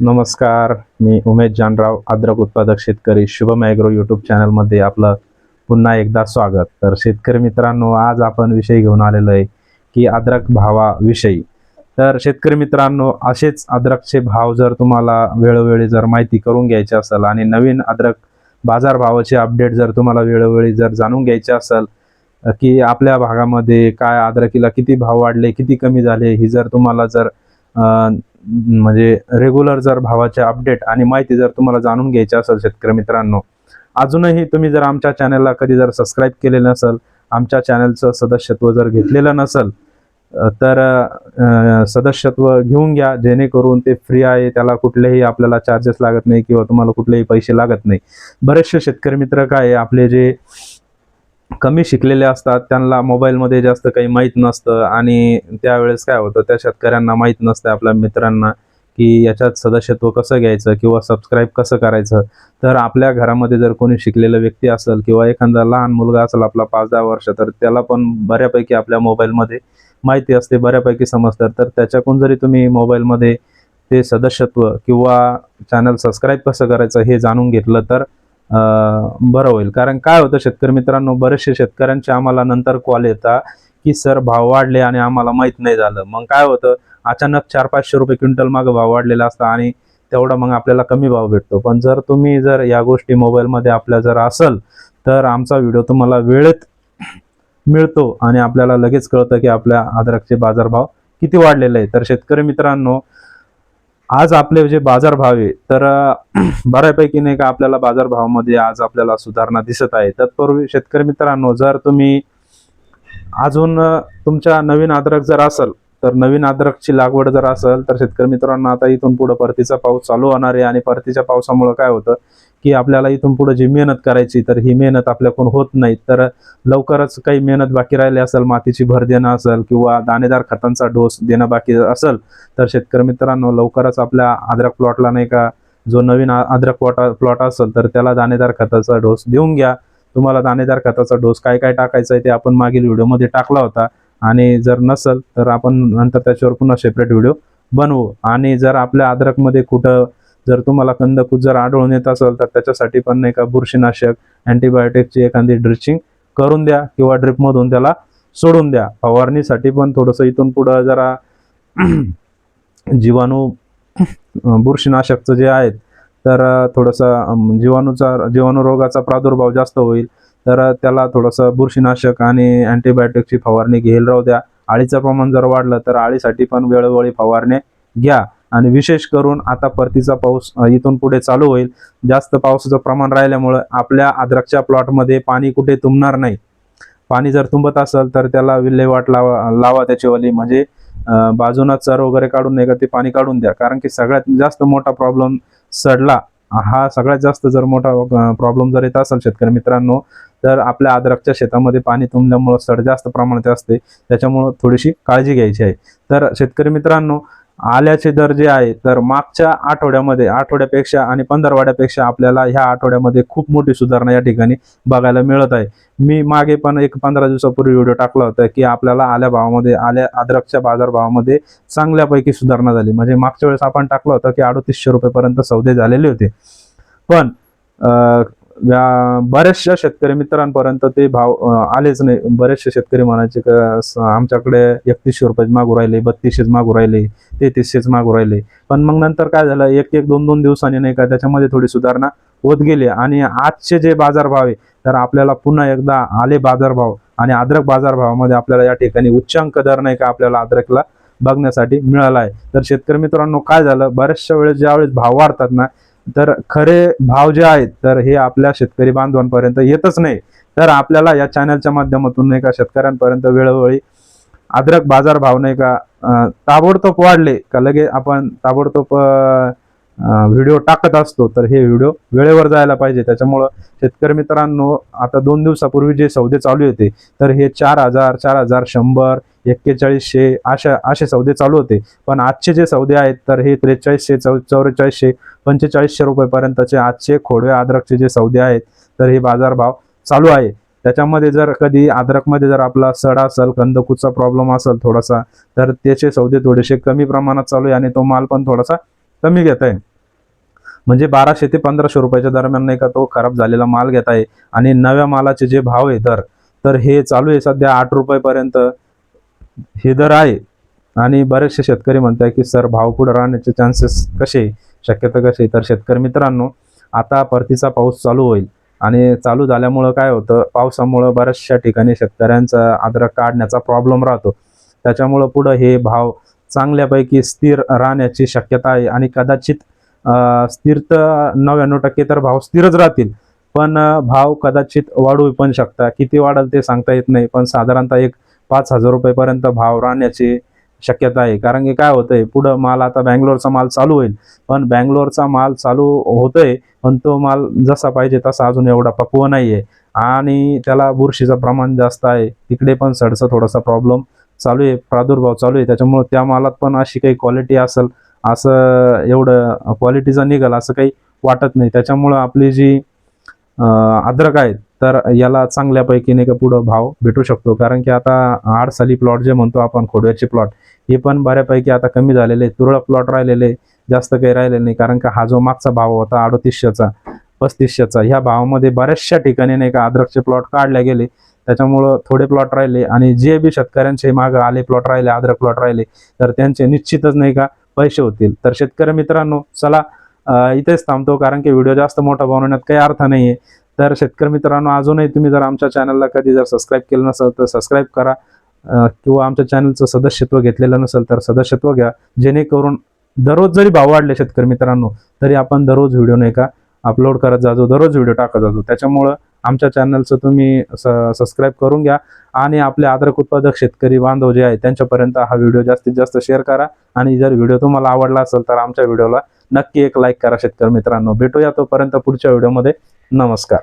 नमस्कार मी उमेश जानराव अद्रक उत्पादक शेतकरी शुभम ॲग्रो यूट्यूब चॅनलमध्ये आपलं पुन्हा एकदा स्वागत. तर शेतकरी मित्रांनो आज आपण विषय घेऊन आलेलो आहे की अद्रक भावाविषयी. तर शेतकरी मित्रांनो असेच अद्रकचे भाव जर तुम्हाला वेळोवेळी जर माहिती करून घ्यायची असेल आणि नवीन अद्रक बाजारभावाचे अपडेट जर तुम्हाला वेळोवेळी जर जाणून घ्यायचे असेल की आपल्या भागामध्ये काय अद्रकीला किती भाव वाढले किती कमी झाले ही जर तुम्हाला जर म्हणजे रेग्युलर जर भावाचे अपडेट आणि माहिती जर तुम्हाला जाणून घ्यायची असेल शेतकरी मित्रांनो अजूनही तुम्ही जर आमच्या चॅनलला कधी जर सबस्क्राईब केलेलं नसेल आमच्या चॅनलचं सदस्यत्व जर घेतलेलं नसेल तर सदस्यत्व घेऊन घ्या जेणेकरून ते फ्री आहे त्याला कुठलेही आपल्याला चार्जेस लागत नाही किंवा तुम्हाला कुठलेही पैसे लागत नाही. बरेचसे शेतकरी मित्र काय आहे, आपले जे कमी शिकलेले असतात त्यांना मोबाईलमध्ये जास्त काही माहीत नसतं आणि त्यावेळेस काय होतं त्या शेतकऱ्यांना माहीत नसतं आपल्या मित्रांना की याच्यात सदस्यत्व कसं घ्यायचं किंवा सबस्क्राईब कसं करायचं. तर आपल्या घरामध्ये जर कोणी शिकलेलं व्यक्ती असेल किंवा एखादा लहान मुलगा असेल आपला पाच दहा वर्ष तर त्याला पण बऱ्यापैकी आपल्या मोबाईलमध्ये माहिती असते बऱ्यापैकी समजतात तर त्याच्याकडून जरी तुम्ही मोबाईलमध्ये ते सदस्यत्व किंवा चॅनल सबस्क्राईब कसं करायचं हे जाणून घेतलं तर बरं होईल. कारण काय होतं शेतकरी मित्रांनो बरेचसे शेतकऱ्यांचे आम्हाला नंतर कॉल येतात की सर भाव वाढले आणि आम्हाला माहीत नाही झालं. मग काय होतं अचानक चार पाचशे रुपये क्विंटल मागं भाव वाढलेला असता आणि तेवढा मग आपल्याला कमी भाव भेटतो. पण जर तुम्ही जर या गोष्टी मोबाईलमध्ये आपल्या जर असेल तर आमचा व्हिडिओ तुम्हाला वेळेत मिळतो आणि आपल्याला लगेच कळतं की आपल्या अद्रकचे बाजारभाव किती वाढलेले आहे तर शेतकरी मित्रांनो आज आपले जे बाजारभाव आहे तर बऱ्यापैकी नाही का आपल्याला बाजारभावामध्ये आज आपल्याला सुधारणा दिसत आहे. तत्पूर्वी शेतकरी मित्रांनो जर तुम्ही अजून तुमच्या नवीन अद्रक जर असेल तर नवीन अद्रकची लागवड जर असेल तर शेतकरी मित्रांनो आता इथून पुढे परतीचा पाऊस चालू होणार आहे आणि परतीच्या पावसामुळे काय होतं की आपल्याला इथून पुढे जी मेहनत करायची तर ही मेहनत आपल्याकडून होत नाही. तर लवकरच काही मेहनत बाकी राहिली असेल मातीची भर देणं असेल किंवा दाणेदार खतांचा डोस देणं बाकी असेल तर शेतकरी मित्रांनो लवकरच आपल्या अद्रक प्लॉटला नाही का जो नवीन अद्रक प्लॉट प्लॉट असेल तर त्याला दाणेदार खताचा डोस देऊन घ्या. तुम्हाला दाणेदार खताचा डोस काय काय टाकायचा आहे ते आपण मागील व्हिडिओमध्ये टाकला होता. आणि जर नसेल तर आपण नंतर त्याच्यावर पुन्हा सेपरेट व्हिडिओ बनवू. आणि जर आपल्या अद्रकमध्ये कुठं जर तुम्हाला कंदकूत जर आढळून येत असेल तर त्याच्यासाठी पण नाही का बुरशीनाशक अँटीबायोटिकची एखादी ड्रिचिंग करून द्या किंवा ड्रिपमधून त्याला सोडून द्या. फवारणीसाठी पण थोडंसं इथून पुढं जरा जीवाणू बुरशीनाशकचं जे आहेत तर थोडंसं जीवाणूचा जीवाणू रोगाचा प्रादुर्भाव जास्त होईल. तर त्याला थोडंसं बुरशीनाशक आणि अँटीबायोटिकची फवारणी घेईल. राहू द्या. आळीचं प्रमाण जर वाढलं तर आळीसाठी पण वेळोवेळी फवारणी घ्या. आणि विशेष करून आता परतीचा पाऊस इथून पुढे चालू होईल. जास्त पावसाचं प्रमाण राहिल्यामुळं आपल्या अद्रकच्या प्लॉटमध्ये पाणी कुठे तुंबणार नाही. पाणी जर तुंबत असेल तर त्याला विल्हेवाट लावा लावा त्याच्यावाली म्हणजे अं, बाजूनं चर वगैरे काढून नाही का ते पाणी काढून द्या. कारण की सगळ्यात जास्त मोठा प्रॉब्लेम सडला हा सगळ्यात जास्त जर मोठा प्रॉब्लेम जर येत असेल शेतकरी मित्रांनो तर आपल्या अद्रकच्या शेतामध्ये पाणी तुंबल्यामुळं सड जास्त प्रमाणात असते. त्याच्यामुळं थोडीशी काळजी घ्यायची आहे. तर शेतकरी मित्रांनो आल्याचे दर जे आहे. तर मागच्या आठवड्यामध्ये आठवड्यापेक्षा आणि पंधरवाड्यापेक्षा आपल्याला ह्या आठवड्यामध्ये खूप मोठी सुधारणा या ठिकाणी बघायला मिळत आहे. मी मागे पण एक पंधरा दिवसापूर्वी व्हिडिओ टाकला होता की आपल्याला आल्या भावामध्ये आल्या अद्रकच्या बाजारभावामध्ये चांगल्यापैकी सुधारणा झाली. म्हणजे मागच्या वेळेस आपण टाकलं होतं की अडतीसशे रुपयेपर्यंत सौदे झालेले होते. पण बऱ्याचशा शेतकरी मित्रांपर्यंत ते भाव आलेच नाही. बरेचसे शेतकरी म्हणायचे का स- आमच्याकडे एकतीसशे रुपये मागू राहिले बत्तीसशेच मागू राहिले तेहतीसशेच मागू राहिले. पण मग नंतर काय झालं एक एक दोन दोन दिवसांनी नाही का त्याच्यामध्ये थोडी सुधारणा होत गेली. आणि आजचे जे बाजारभाव आहे तर आपल्याला पुन्हा एकदा आले बाजारभाव आणि अद्रक बाजारभावामध्ये आपल्याला या ठिकाणी उच्चांक दर नाही का आपल्याला अद्रकला बघण्यासाठी मिळाला आहे. तर शेतकरी मित्रांनो काय झालं? बऱ्याचशा वेळेस ज्यावेळेस भाव वाढतात ना तर खरे भाव जे आहेत तर हे आपल्या शेतकरी बांधवांपर्यंत येतच नाही. तर आपल्याला या चॅनलच्या माध्यमातून नाही का शेतकऱ्यांपर्यंत वेळोवेळी अद्रक बाजार भाव नाही का ताबडतोब वाढले का लगे आपण ताबडतोब व्हिडिओ टाकत असतो तर हे व्हिडिओ वेळेवर जायला पाहिजे. त्याच्यामुळं शेतकरी मित्रांनो आता दोन दिवसापूर्वी जे सौदे चालू होते तर हे चार हजार चार हजार शंभर एक्केचाळीसशे अशा असे सौदे चालू होते. पण आजचे जे सौदे आहेत तर हे त्रेचाळीसशे चौ चौवेचाळीसशे पंचेचाळीसशे रुपयेपर्यंतचे आजचे खोडवे अद्रकचे जे सौदे आहेत तर हे बाजारभाव चालू आहे. त्याच्यामध्ये जर कधी अद्रकमध्ये जर आपला सड असेल कंदकूचा प्रॉब्लेम असेल थोडासा तर त्याचे सौदे थोडेसे कमी प्रमाणात चालू आहे आणि तो माल पण थोडासा कमी घेत आहे. म्हणजे बाराशे ते पंधराशे रुपयाच्या दरम्यान नाही का तो खराब झालेला माल घेत आहे. आणि नव्या मालाचे जे भाव आहे दर तर हे चालू आहे सध्या आठ रुपयापर्यंत. हे दर आहे. आणि बरेचसे शेतकरी म्हणताय की सर भाव पुढे राहण्याचे चान्सेस कसे शक्यता कसे तर शेतकरी मित्रांनो आता परतीचा पाऊस चालू होईल. आणि चालू झाल्यामुळं काय होतं? पावसामुळं बऱ्याचशा ठिकाणी शेतकऱ्यांचा अद्रक काढण्याचा प्रॉब्लेम राहतो. त्याच्यामुळं पुढं हे भाव चांगल्यापैकी स्थिर राहण्याची शक्यता आहे. आणि कदाचित स्थिर तर नव्याण्णव टक्के तर भाव स्थिरच राहतील. पण भाव कदाचित वाढू पण शकता. किती वाढेल ते सांगता येत नाही पण साधारणतः एक पाच हजार रुपयेपर्यंत भाव राहण्याची शक्यता आहे. कारण की काय होतंय पुढं माल आता बँगलोरचा माल चालू होईल. पण बँगलोरचा माल चालू होतोय पण तो माल जसा पाहिजे तसा अजून एवढा पक्व नाहीये. आणि त्याला बुरशीचं प्रमाण जास्त आहे. तिकडे पण सडचा थोडासा प्रॉब्लेम चालू आहे प्रादुर्भाव चालू आहे. त्याच्यामुळे त्या मालात पण अशी काही क्वालिटी असेल असं एवढं क्वालिटीचा निघाल असं काही वाटत नाही. त्याच्यामुळं आपली जी अद्रक आहेत तर याला चांगल्यापैकी नाही का पुढं भाव भेटू शकतो. कारण की आता आडसाली प्लॉट जे म्हणतो आपण खोडव्याचे प्लॉट हे पण बऱ्यापैकी आता कमी झालेले तुरळक प्लॉट राहिलेले जास्त काही राहिलेले नाही. कारण का हा जो मागचा भाव होता अडतीसशेचा पस्तीसशेचा ह्या भावामध्ये बऱ्याचशा ठिकाणी नाही का अद्रकचे प्लॉट काढले गेले. त्याच्यामुळं थोडे प्लॉट राहिले आणि जे बी शेतकऱ्यांचे मागं आले प्लॉट राहिले अद्रक प्लॉट राहिले तर त्यांचे निश्चितच नाही का पैसे होतील. तर शेतकरी मित्रांनो चला इथेच थांबतो कारण की व्हिडिओ जास्त मोठा बनवण्यात काही अर्थ नाही आहे तर शेतकरी मित्रांनो अजूनही तुम्ही जर आमच्या चॅनलला कधी जर सबस्क्राईब केलं नसेल तर सबस्क्राईब करा. किंवा आमच्या चॅनलचं सदस्यत्व घेतलेलं नसेल तर सदस्यत्व घ्या. जेणेकरून दररोज जरी भाव वाढले शेतकरी मित्रांनो तरी आपण दररोज व्हिडिओ नाही का अपलोड करत जातो दररोज व्हिडिओ टाकत जातो त्याच्यामुळं आमच्या चॅनलचं तुम्ही सबस्क्राईब करून घ्या. आणि आपले अद्रक उत्पादक शेतकरी बांधव जे आहे त्यांच्यापर्यंत हा व्हिडिओ जास्तीत जास्त शेअर करा. आणि जर व्हिडिओ तुम्हाला आवडला असेल तर आमच्या व्हिडिओला नक्की एक लाईक करा शेतकरी मित्रांनो. भेटूया तोपर्यंत पुढच्या व्हिडिओमध्ये नमस्कार.